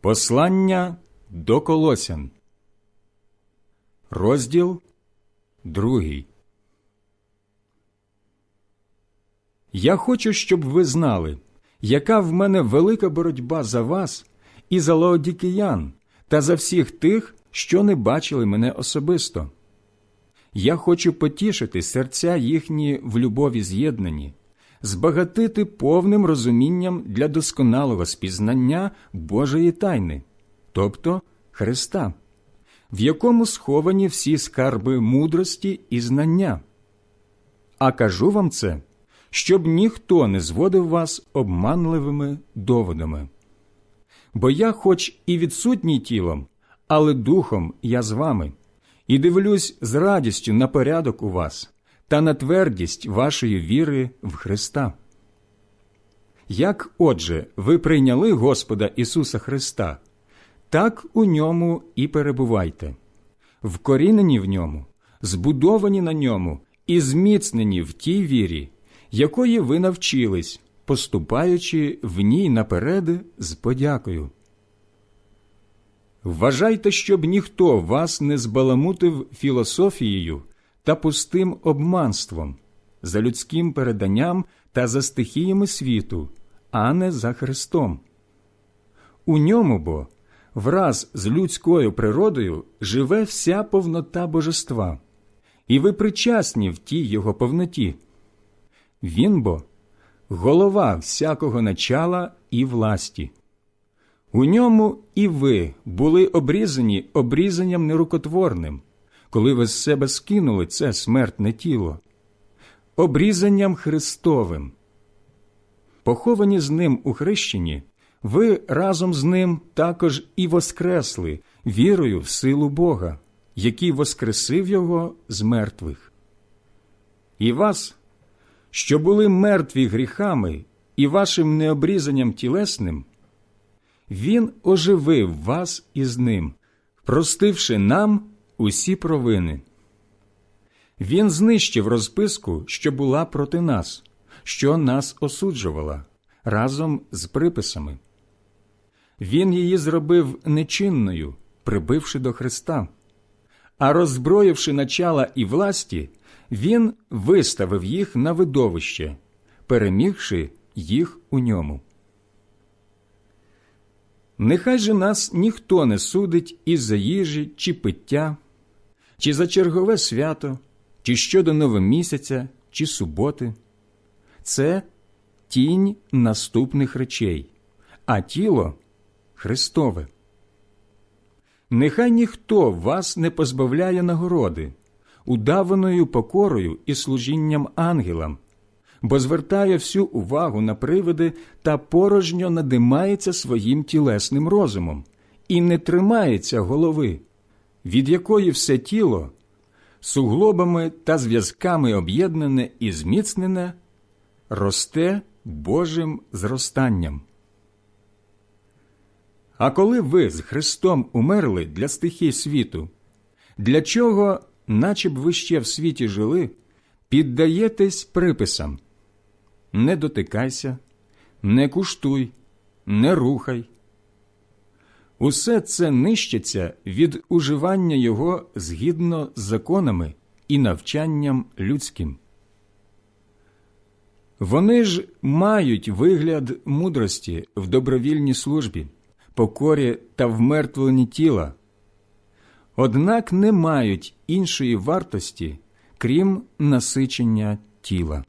Послання до Колосян, розділ другий. Я хочу, щоб ви знали, яка в мене велика боротьба за вас і за лаодікиян та за всіх тих, що не бачили мене особисто. Я хочу потішити серця їхні в любові з'єднані, збагатити повним розумінням для досконалого спізнання Божої тайни, тобто Христа, в якому сховані всі скарби мудрості і знання. А кажу вам це, щоб ніхто не зводив вас обманливими доводами. Бо я, хоч і відсутній тілом, але духом я з вами, і дивлюсь з радістю на порядок у вас та на твердість вашої віри в Христа. Як, отже, ви прийняли Господа Ісуса Христа, так у ньому і перебувайте, вкорінені в ньому, збудовані на ньому і зміцнені в тій вірі, якої ви навчились, поступаючи в ній наперед з подякою. Вважайте, щоб ніхто вас не збаламутив філософією та пустим обманством, за людським переданням та за стихіями світу, а не за Христом. У ньому бо враз з людською природою живе вся повнота божества, і ви причасні в тій його повноті. Він бо голова всякого начала і власті. У ньому і ви були обрізані обрізанням нерукотворним, коли ви з себе скинули це смертне тіло, обрізанням Христовим. Поховані з ним у хрещенні, ви разом з ним також і воскресли вірою в силу Бога, який воскресив Його з мертвих. І вас, що були мертві гріхами і вашим необрізанням тілесним, Він оживив вас із ним, простивши нам усі провини. Він знищив розписку, що була проти нас, що нас осуджувала, разом з приписами. Він її зробив нечинною, прибивши до Христа, а роззброївши начала і власті, він виставив їх на видовище, перемігши їх у ньому. Нехай же нас ніхто не судить із за їжі чи пиття, чи за чергове свято, чи щодо новомісяця, чи суботи. Це тінь наступних речей, а тіло Христове. Нехай ніхто вас не позбавляє нагороди, удаваною покорою і служінням ангелам, бо звертає всю увагу на привиди та порожньо надимається своїм тілесним розумом і не тримається голови, від якої все тіло, суглобами та зв'язками об'єднане і зміцнене, росте Божим зростанням. А коли ви з Христом умерли для стихій світу, для чого, наче б ви ще в світі жили, піддаєтесь приписам не дотикайся, не куштуй, не рухай. Усе це нищиться від уживання його згідно з законами і навчанням людським. Вони ж мають вигляд мудрості в добровільній службі, покорі та вмертвленні тіла, однак не мають іншої вартості, крім насичення тіла.